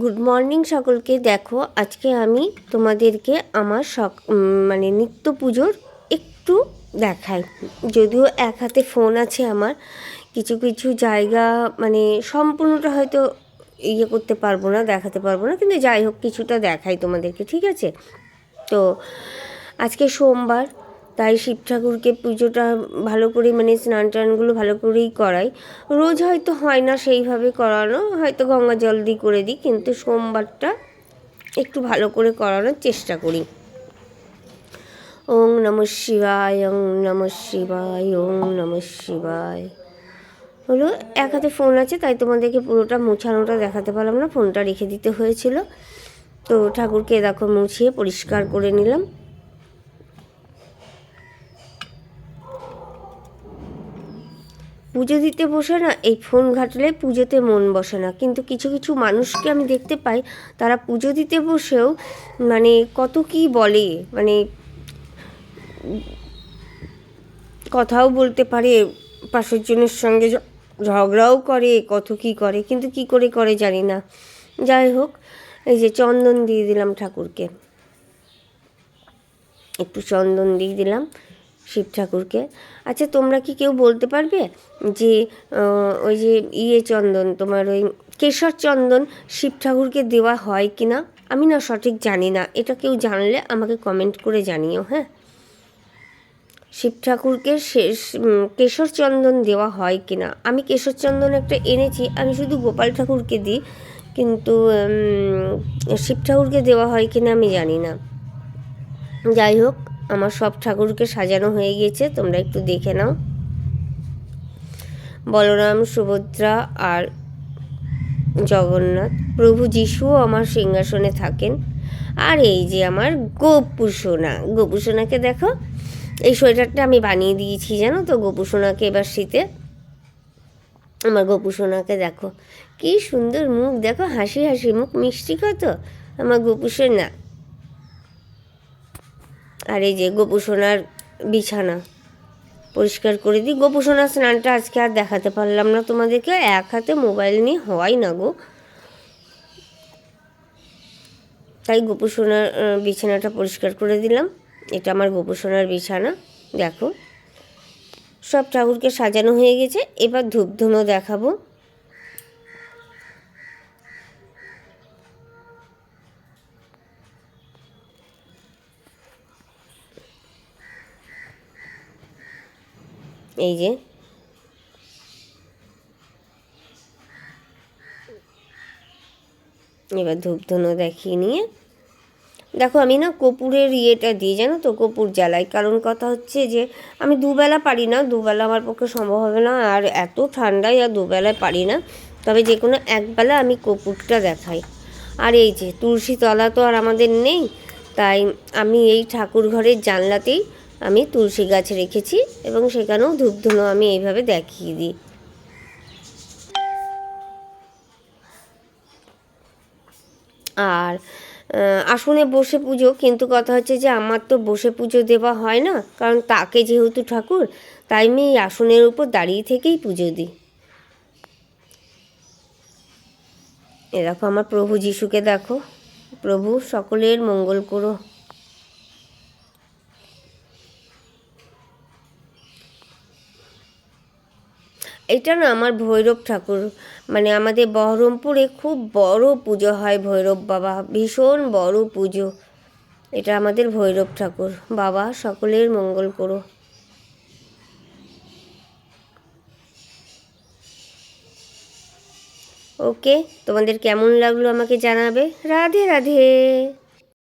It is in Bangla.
গুড মর্নিং সকলকে। দেখো, আজকে আমি তোমাদেরকে আমার সক মানে নিত্য পুজোর একটু দেখাই। যদিও এক হাতে ফোন আছে আমার, কিছু কিছু জায়গা মানে সম্পূর্ণটা হয়তো ইয়ে করতে পারব না, দেখাতে পারব না, কিন্তু যাই হোক, কিছুটা দেখাই তোমাদেরকে, ঠিক আছে? তো আজকে সোমবার তাই শিব ঠাকুরকে পুজোটা ভালো করে মানে স্নান টানগুলো ভালো করেই করাই। রোজ হয়তো হয় না সেইভাবে করানো, হয়তো গঙ্গা জল দিয়ে করে দিই, কিন্তু সোমবারটা একটু ভালো করে করানোর চেষ্টা করি। ওং নম শিবায়, ওং নম শিবায়, ওং নম শিবায়। হলো এক হাতে ফোন আছে, তাই তোমাদেরকে পুরোটা মুছানোটা দেখাতে পারলাম না ফোনটা রেখে দিতে হয়েছিল। তো ঠাকুরকে দেখো মুছিয়ে পরিষ্কার করে নিলাম। পুজো দিতে বসে না, এই ফোন ঘাটলে পুজোতে মন বসে না। কিন্তু কিছু কিছু মানুষকে আমি দেখতে পাই, তারা পুজো দিতে বসেও মানে কত কি বলে মানে কথাও বলতে পারে, পাশের জনের সঙ্গে ঝগড়াও করে, কত কি করে, কিন্তু কি করে করে জানি না। যাই হোক, এই যে চন্দন দিয়ে দিলাম ঠাকুরকে। একটু চন্দন দিয়ে দিলাম। শিব ঠাকুরকে। আচ্ছা তোমরা কি কেউ বলতে পারবে যে ওই যে ইয়ে চন্দন, তোমার ওই কেশর চন্দন শিব ঠাকুরকে দেওয়া হয় কি না আমি না সঠিক জানি না। এটা কেউ জানলে আমাকে কমেন্ট করে জানিও হ্যাঁ? শিব ঠাকুরকে শেষ কেশর চন্দন দেওয়া হয় কি না আমি কেশর চন্দন একটা এনেছি, আমি শুধু গোপাল ঠাকুরকে দিই, কিন্তু শিব ঠাকুরকে দেওয়া হয় কি না আমি জানি না। যাই হোক আমার সব ঠাকুরকে সাজানো হয়ে গিয়েছে, তোমরা একটু দেখে নাও। বলরাম, সুভদ্রা আর জগন্নাথ, প্রভু যিশুও আমার সিংহাসনে থাকেন। আর এই যে আমার গোপুসোনা, গোপুসোনাকে দেখো, এই সোয়েটারটা আমি বানিয়ে দিয়েছি, জানো তো, গোপুসোনাকে এবার শীতে। আমার গোপুসোনাকে দেখো, কি সুন্দর মুখ, দেখো হাসি হাসি মুখ, মিষ্টি কত? আমার গোপুসোনা। আর এই যে গোপুসোনার বিছানা, পরিষ্কার করে দিই। গোপুসোনার স্নানটা আজকে আর দেখাতে পারলাম না তোমাদেরকে, এক হাতে মোবাইল নিয়ে হয় না গো। তাই গোপুসোনার বিছানাটা পরিষ্কার করে দিলাম। এটা আমার গোপুসোনার বিছানা, দেখো। সব ঠাকুরকে সাজানো হয়ে গেছে। এবার ধূপধুনো দেখাবো। এই যে। এবার ধূপধুনো দেখিয়ে নিয়ে। দেখো, আমি না কপুরের ইয়েটা দিই, জানো তো, কপুর জ্বালাই। কারণ কথা হচ্ছে যে, আমি দুবেলা পারি না, দুবেলা আমার পক্ষে সম্ভব হবে না। আর এত ঠান্ডায় আর দুবেলায় পারি না। তবে যে কোনো একবেলা আমি কপুরটা দেখাই। আর এই যে তুলসী তলা তো আর আমাদের নেই, তাই আমি এই ঠাকুর ঘরের জানলাতেই আমি তুলসী গাছ রেখেছি এবং সেখানেও ধূপধুনো আমি এইভাবে দেখিয়ে দিই। আর আসনে বসে পুজো, কিন্তু কথা হচ্ছে যে আমার তো বসে পুজো দেওয়া হয় না, কারণ তাকে যেহেতু ঠাকুর, তাই আমি এই আসনের উপর দাঁড়িয়ে থেকেই পুজো দিই। এ দেখো আমার প্রভু যিশুকে দেখো। প্রভু সকলের মঙ্গল করো। এটা না আমার ভৈরব ঠাকুর। মানে আমাদের বহরমপুরে খুব বড় পুজো হয় ভৈরব বাবা, ভীষণ বড় পুজো। এটা আমাদের ভৈরব ঠাকুর। বাবা, সকলের মঙ্গল করো। ওকে, তোমাদের কেমন লাগল আমাকে জানাবে? রাধে রাধে।